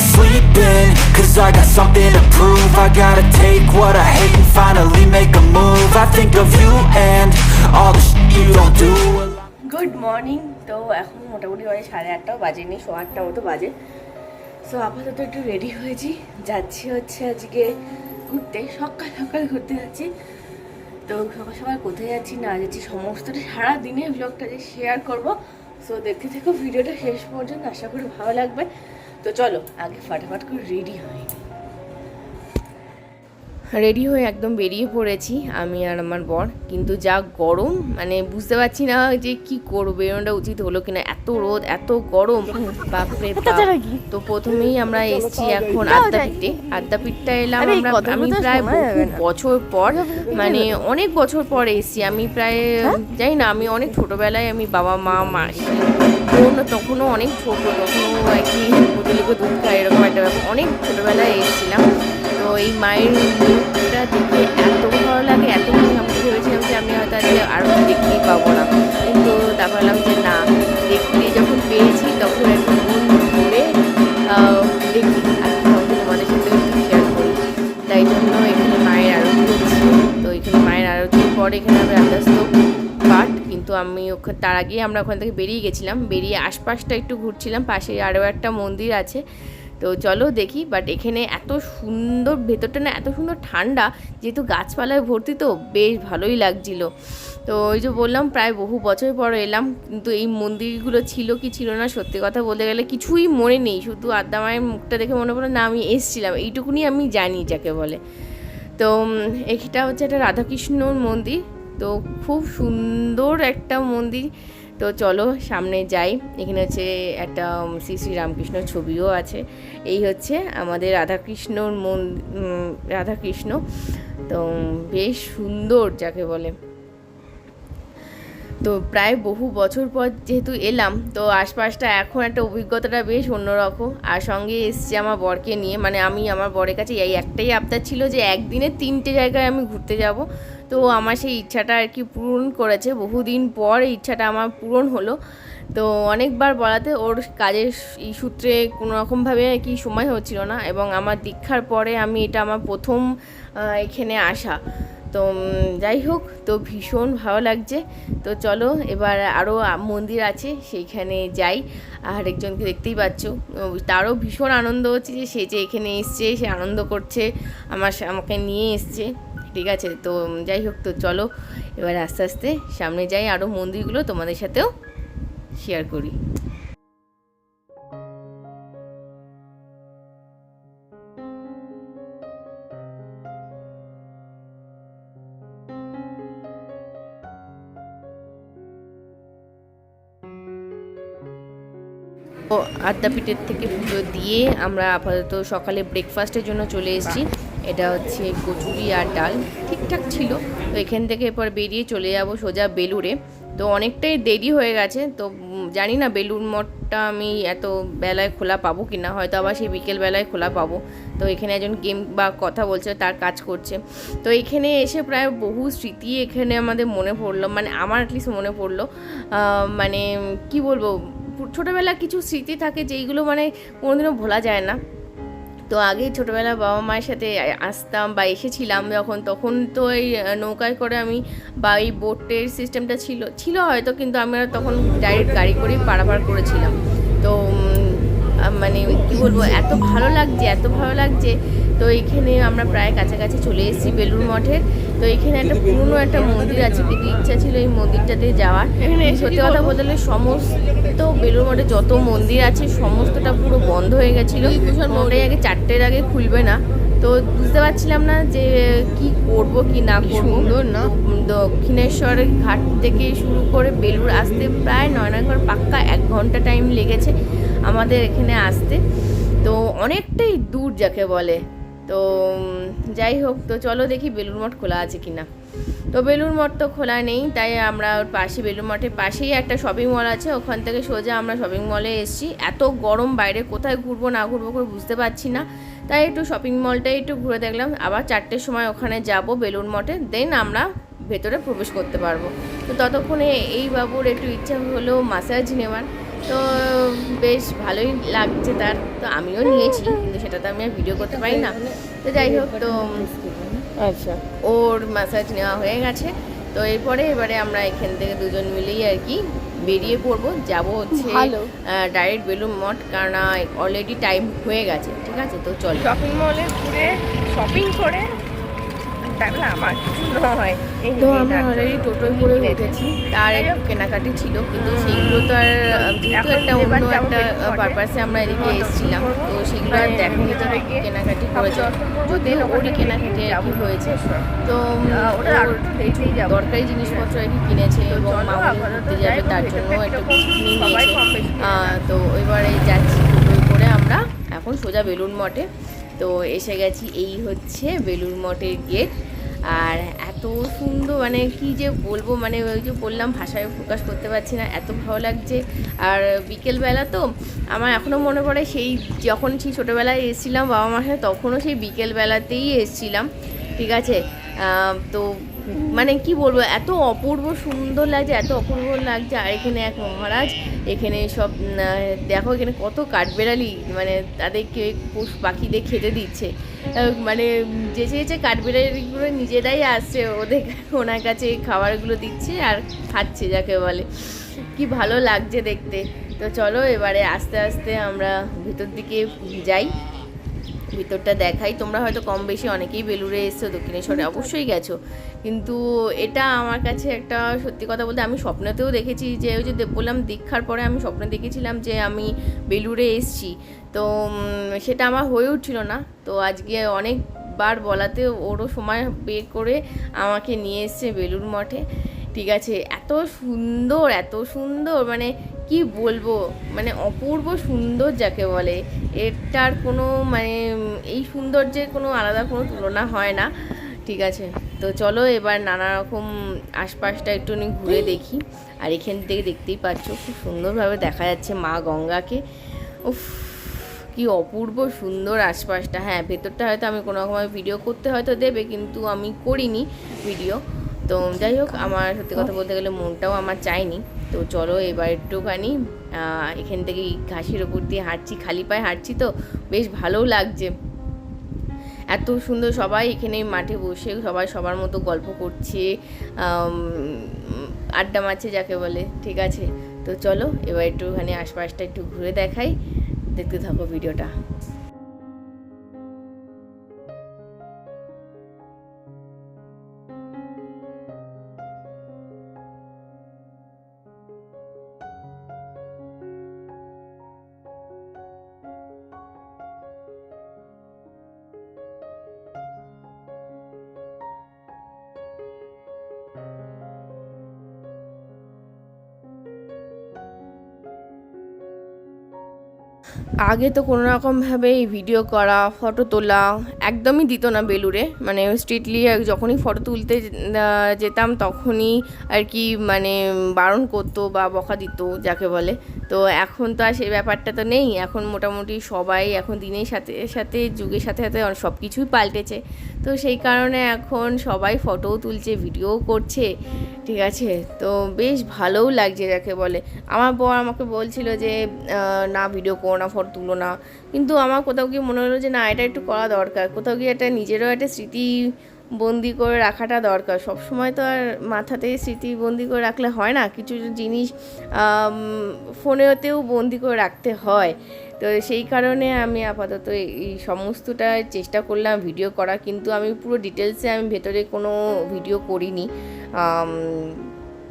wanna sleep in Cause I got something to prove. I gotta take what I hate and finally make a move. I think of you and all the shit you don't do. Good morning তো এখন মোটামুটি বাজে সাড়ে আটটাও বাজেনি show আটটা মতো বাজে। So আপাতত একটু রেডি হয়েছি। যাচ্ছি হচ্ছে আজকে ঘুরতে, সকাল সকাল ঘুরতে যাচ্ছি। তো সকাল সকাল কোথায় যাচ্ছি না যাচ্ছি, সমস্তটা সারা দিনে ব্লগটা যে শেয়ার করব। সো দেখতে থেকো, ভিডিওটা শেষ পর্যন্ত। আশা করি ভালো লাগবে। তো চলো, আগে ফাটাফাট করে রেডি হয় রেডি হয়ে একদম বেরিয়ে পড়েছি আমি আর আমার বর। কিন্তু যা গরম মানে বুঝতে পারছি না যে কি করব বেরোনোটা উচিত হলো কিনা। এত রোদ এত গরম। বাপরে বাপ। তো প্রথমেই আমরা এসছি এখন আদ্যাপীঠে আদ্যাপীঠটা এলাম আমরা আমি প্রায় বছর পর মানে অনেক বছর পর এসছি। আমি প্রায় জানি না আমি অনেক ছোটবেলায় আমি বাবা মা মাসি বোন তখনও অনেক ছোট তখনও আর কি প্রতিলিপে দুধ খায় এরকম একটা ব্যাপার। অনেক ছোটবেলায় এসেছিলাম। তো এই মায়ের মুখটা দেখে এত ভালো লাগে এত আমি ভেবেছিলাম যে আমি হয়তো আজকে আরও দেখতেই পাবো না। কিন্তু তারপর ভাবলাম যে না তখন একটা মন করে দেখি আর তখন তোমাদের সাথে শেয়ার করি। তাই জন্য এখানে মায়ের আরতি হচ্ছে। তো এখানে মায়ের আরতির পর এখানে আমি আন্দাস্ত পাঠ। কিন্তু আমি ওখানে তার আগে আমরা ওখান থেকে বেরিয়ে গেছিলাম। বেরিয়ে আশপাশটা একটু ঘুরছিলাম। পাশে আরও একটা মন্দির আছে। তো চলো দেখি বাট এখানে এত সুন্দর, ভেতরটা না এত সুন্দর ঠান্ডা, যেহেতু গাছপালায় ভর্তি তো বেশ ভালোই লাগছিল। তো ওই যে বললাম, প্রায় বহু বছর পর এলাম, কিন্তু এই মন্দিরগুলো ছিল কি ছিল না, সত্যি কথা বলতে গেলে কিছুই মনে নেই। শুধু আদ্যা মায়ের মুখটা দেখে মনে পড়ে না, আমি এসছিলাম। এইটুকুনি আমি জানি যাকে বলে। তো এটা হচ্ছে একটা রাধাকৃষ্ণর মন্দির। তো খুব সুন্দর একটা মন্দির। তো চলো সামনে যাই। এখানে হচ্ছে একটা শ্রী শ্রী রামকৃষ্ণ ছবিও আছে। এই হচ্ছে আমাদের রাধাকৃষ্ণর মন রাধাকৃষ্ণ। তো বেশ সুন্দর যাকে বলে। তো প্রায় বহু বছর পর যেহেতু এলাম, তো আশপাশটা এখন একটা অভিজ্ঞতাটা বেশ অন্যরকম। আর সঙ্গে এসছি আমার বরকে নিয়ে মানে আমি আমার বরের কাছে এই একটাই আবদার ছিল যে একদিনে তিনটে জায়গায় আমি ঘুরতে যাব। তো আমার সেই ইচ্ছাটা আর কি পূরণ করেছে। বহুদিন পর এই ইচ্ছাটা আমার পূরণ হলো। তো অনেকবার বলাতে ওর কাজের এই সূত্রে কোনো রকমভাবে আর কি সময় হচ্ছিল না এবং আমার দীক্ষার পরে আমি এটা আমার প্রথম এখানে আসা। তো যাই হোক, তো ভীষণ ভালো লাগছে। তো চলো, এবার আরও মন্দির আছে, সেইখানে যাই। আর একজনকে দেখতেই পাচ্ছ, তারও ভীষণ আনন্দ হচ্ছে যে সে যে এখানে এসছে, সে আনন্দ করছে, আমার আমাকে নিয়ে এসছে, ঠিক আছে? তো যাই হোক, তো চলো, এবার আস্তে আস্তে সামনে যাই আরও মন্দিরগুলো তোমাদের সাথেও শেয়ার করি। আদ্যাপীঠের থেকে পুজো দিয়ে আমরা আপাতত সকালে ব্রেকফাস্টের জন্য চলে এসেছি। এটা হচ্ছে কচুরি আর ডাল। ঠিকঠাক ছিল। তো এখান থেকে এরপর বেরিয়ে চলে যাব সোজা বেলুড়ে। তো অনেকটাই দেরি হয়ে গেছে। তো জানি না বেলুড় মঠটা আমি এত বেলায় খোলা পাবো কি না হয়তো আবার সেই বিকেল বেলায় খোলা পাবো। তো এখানে একজন গেম বা কথা বলছে, তার কাজ করছে। তো এখানে এসে প্রায় বহু স্মৃতি এখানে আমাদের মনে পড়ল। মানে আমার অ্যাটলিস্ট মনে পড়ল। মানে কি বলব? ছোটোবেলা কিছু স্মৃতি থাকে যেইগুলো মানে কোনোদিনও ভোলা যায় না। তো আগে ছোটোবেলা বাবা মায়ের সাথে আসতাম বা এসেছিলাম যখন তখন তো এই নৌকায় করে আমি বা এই বোটের সিস্টেমটা ছিল ছিল হয়তো কিন্তু আমরা তখন ডাইরেক্ট গাড়ি করেই পারাপার করেছিলাম। তো মানে কি বলব এত ভালো লাগছে এত ভালো লাগছে। তো এখানে আমরা প্রায় কাছাকাছি চলে এসেছি বেলুড় মঠের তো এখানে একটা পুরনো একটা মন্দির আছে কিন্তু ইচ্ছা ছিল এই মন্দিরটাতে যাওয়ার। এখানে সত্যি কথা বলতে গেলে সমস্ত বেলুড় মঠে যত মন্দির আছে সমস্তটা পুরো বন্ধ হয়ে গেছিল। ওটাই আগে চারটের আগে খুলবে না। তো বুঝতে পারছিলাম না যে কি করব কি না করব। সুন্দর না? দক্ষিণেশ্বর ঘাট থেকে শুরু করে বেলুড় আসতে প্রায় নয়নাগর পাক্কা এক ঘণ্টা টাইম লেগেছে আমাদের এখানে আসতে। তো অনেকটাই দূর যাকে বলে। তো যাই হোক তো চলো দেখি বেলুড় মঠ খোলা আছে কিনা। তো বেলুড় মঠ তো খোলা নেই, তাই আমরা ওর পাশে, বেলুড় মঠের পাশেই একটা শপিং মল আছে, ওখান থেকে সোজা আমরা শপিং মলে এসেছি। এত গরম, বাইরে কোথায় ঘুরবো, না ঘুরবো করে বুঝতে পারছি না। তাই একটু শপিং মলটাই একটু ঘুরে দেখলাম, আবার চারটের সময় ওখানে যাব বেলুড় মঠে দেন আমরা ভেতরে প্রবেশ করতে পারব। তো ততক্ষণে এই বাবুর একটু ইচ্ছা হলো মাসাজ নেওয়ার। তো বেশ ভালোই লাগছে তার তো আমিও নিয়েছি কিন্তু সেটা তো আমি আর ভিডিও করতে পারি না। তো যাই হোক তো আচ্ছা। ওর ম্যাসাজ নেওয়া হয়ে গেছে। তো এরপরে এবারে আমরা এখান থেকে দুজন মিলেই আর কি বেরিয়ে পড়ব। যাব হচ্ছে ডাইরেক্ট বেলুন মঠ কারণ অলরেডি টাইম হয়ে গেছে ঠিক আছে? তো চল। শপিং মলে ঘুরে শপিং করে তারপরে আমার। কিছু নয় তো আমরা অলরেডি টোটোয় করে। উঠেছি। তার একটু কেনাকাটি ছিল কিন্তু সেইগুলো তো আর যেহেতু একটা অন্য একটা পারপাসে আমরা এদিকে এসেছিলাম। তো সেগুলো আর মানে দেখানি যে ভিতরে গিয়ে কেনাকাটি করেছে করব, ওরই কেনাকাটি আর কি হয়েছে। তো ওর আরও যাব। দরকারি জিনিসপত্র আর কি কিনেছে এবং মামনি ঘুরতে যাবে তার জন্য একটু নিয়েছে। তো এবারে যাচ্ছি টোটোয় করে আমরা। এখন সোজা বেলুন মঠে। তো এসে গেছি এই হচ্ছে বেলুর মঠের গেট। আর এত সুন্দর মানে কি যে বলব মানে ওই যে বললাম, ভাষায় প্রকাশ করতে পারছি না, এত ভালো লাগছে। আর বিকেলবেলা তো আমার এখনও মনে পড়ে, সেই যখন সেই ছোটোবেলায় এসেছিলাম বাবা মার সাথে, তখনও সেই বিকেলবেলাতেই এসেছিলাম। ঠিক আছে? তো মানে কি বলব, এত অপূর্ব সুন্দর লাগছে, এত অপূর্ব লাগছে। আর এখানে এক মহারাজ, এখানে সব দেখো এখানে কত কাঠবেড়ালি মানে তাদেরকে পশু পাখিদের খেতে দিচ্ছে। মানে যেচে যেচে কাঠবেড়ালিগুলো নিজেরাই আসছে, ওদের ওনার কাছে খাবারগুলো দিচ্ছে আর খাচ্ছে, যাকে বলে। কি ভালো লাগছে দেখতে। তো চলো এবারে আস্তে আস্তে আমরা ভিতর দিকে যাই। ভিতরটা দেখাই। তোমরা হয়তো কম বেশি অনেকেই বেলুড়ে এসছো দক্ষিণেশ্বরে অবশ্যই গেছো। কিন্তু এটা আমার কাছে একটা সত্যি কথা বলতে আমি স্বপ্নেতেও দেখেছি যে ওই যে বললাম দীক্ষার পরে আমি স্বপ্নে দেখেছিলাম যে আমি বেলুড়ে এসছি। তো সেটা আমার হয়ে উঠছিল না। তো আজকে অনেকবার বলাতে ওরও সময় বের করে আমাকে নিয়ে এসছে বেলুর মঠে। ঠিক আছে এত সুন্দর এত সুন্দর মানে কি বলব? মানে অপূর্ব সুন্দর যাকে বলে। এটার কোনো মানে এই সৌন্দর্যের কোনো আলাদা কোনো তুলনা হয় না। ঠিক আছে, তো চলো এবার নানা রকম আশপাশটা একটুখানি ঘুরে দেখি। আর এখান থেকে দেখতেই পাচ্ছ, খুব সুন্দরভাবে দেখা যাচ্ছে মা গঙ্গাকে। উফ, কি অপূর্ব সুন্দর আশপাশটা। হ্যাঁ ভেতরটা হয়তো আমি কোনো রকম ভিডিও করতে হয়তো দেবে, কিন্তু আমি করিনি ভিডিও তো যাই হোক আমার সত্যি কথা বলতে গেলে মনটাও আমার চায়নি। তো চলো এবার একটুখানি এখান থেকে ঘাসের ওপর দিয়ে হাঁটছি খালি পায়ে হাঁটছি তো বেশ ভালোও লাগছে। এত সুন্দর সবাই এখানে মাঠে বসে সবাই সবার মতো গল্প করছে আড্ডা মারছে যাকে বলে ঠিক আছে? তো চলো এবার একটুখানি আশপাশটা একটু ঘুরে দেখাই দেখতে থাকো ভিডিওটা। আগে তো কোনো রকমভাবে এই ভিডিও করা ফটো তোলা একদমই দিত না বেলুড়ে। মানে স্ট্রিটলি যখনই ফটো তুলতে যেতাম তখনই আর কি মানে বারণ করতো বা বকা দিত, যাকে বলে। তো এখন তো আর সেই ব্যাপারটা তো নেই। এখন মোটামুটি সবাই এখন দিনের সাথে সাথে, যুগের সাথে সাথে সব কিছুই পাল্টেছে। তো সেই কারণে এখন সবাই ফটোও তুলছে ভিডিও করছে, ঠিক আছে? তো বেশ ভালোও লাগছে যাকে বলে। আমার বর আমাকে বলছিল যে না ভিডিও করো না, ফটো তুলো না। কিন্তু আমার কোথাও গিয়ে মনে হলো যে, না, এটা একটু করা দরকার। কোথাও গিয়ে একটা নিজেরও একটা স্মৃতি বন্দি করে রাখাটা দরকার। সব সময় তো আর মাথাতে স্মৃতি বন্দি করে রাখলে হয় না। কিছু জিনিস ফোনেতেও বন্দি করে রাখতে হয়। তো সেই কারণে আমি আপাতত এই সমস্তটা চেষ্টা করলাম। ভিডিও করা কিন্তু আমি পুরো ডিটেলসে আমি ভেতরে কোনো ভিডিও করিনি।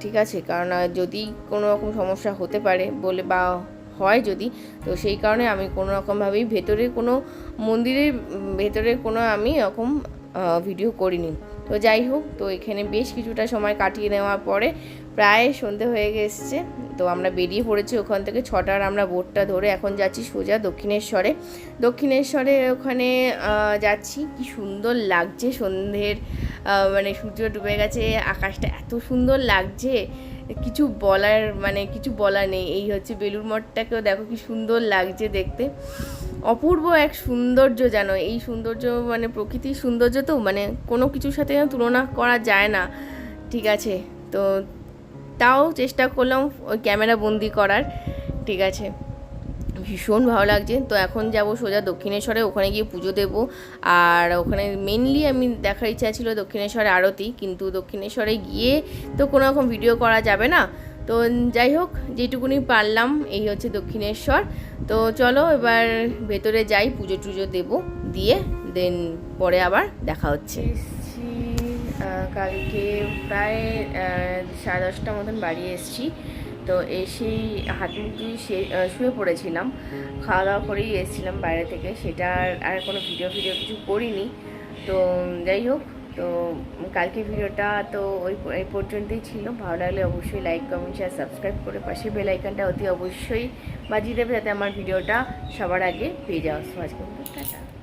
ঠিক আছে, কারণ যদি কোনো রকম সমস্যা হতে পারে বলে বা হয় যদি, তো সেই কারণে আমি কোনো রকমভাবেই ভেতরে কোনো মন্দিরের, ভেতরে কোনো আমি এরকম ভিডিও করিনি। তো যাই হোক, তো এখানে বেশ কিছুটা সময় কাটিয়ে নেওয়ার পরে প্রায় সন্ধে হয়ে গেছে। তো আমরা বেরিয়ে পড়েছি ওখান থেকে ছটার আমরা বোটটা ধরে এখন যাচ্ছি সোজা দক্ষিণেশ্বরে। দক্ষিণেশ্বরে ওখানে যাচ্ছি। কি সুন্দর লাগছে সন্ধ্যের মানে সূর্য ডুবে গেছে, আকাশটা এত সুন্দর লাগছে। কিছু বলার মানে কিছু বলার নেই। এই হচ্ছে বেলুর মঠটাকেও দেখো কি সুন্দর লাগছে দেখতে। অপূর্ব এক সৌন্দর্য যেন, এই সৌন্দর্য মানে প্রকৃতির সৌন্দর্য তো মানে কোনো কিছুর সাথে যেন তুলনা করা যায় না। ঠিক আছে, তো তাও চেষ্টা করলাম ওই ক্যামেরা বন্দি করার। ঠিক আছে, ভীষণ ভালো লাগছে। তো এখন যাব সোজা দক্ষিণেশ্বরে, ওখানে গিয়ে পুজো দেব। আর ওখানে মেনলি আমি দেখার ইচ্ছা ছিল দক্ষিণেশ্বরে আরতি, কিন্তু দক্ষিণেশ্বরে গিয়ে তো কোনো রকম ভিডিও করা যাবে না। তো যাই হোক যেটুকুনি পারলাম, এই হচ্ছে দক্ষিণেশ্বর। তো চলো এবার ভেতরে যাই, পুজো টুজো দেবো দিয়ে দেন পরে আবার দেখা হচ্ছে। কালকে প্রায় সাড়ে দশটা মতন বাড়ি এসছি। তো এসেই হাত মুখ শুয়ে পড়েছিলাম। খাওয়া দাওয়া করেই এসেছিলাম বাইরে থেকে। সেটা আর কোনো ভিডিও ভিডিও কিছু করিনি। তো যাই হোক তো কালকে ভিডিওটা তো ওই এই পর্যন্তই ছিল। ভালো লাগলে অবশ্যই লাইক কমেন্ট শেয়ার সাবস্ক্রাইব করে পাশে বেলাইকানটা অতি অবশ্যই বাজিয়ে দেবে যাতে আমার ভিডিওটা সবার আগে পেয়ে যাওয়া। আজকে টাটা।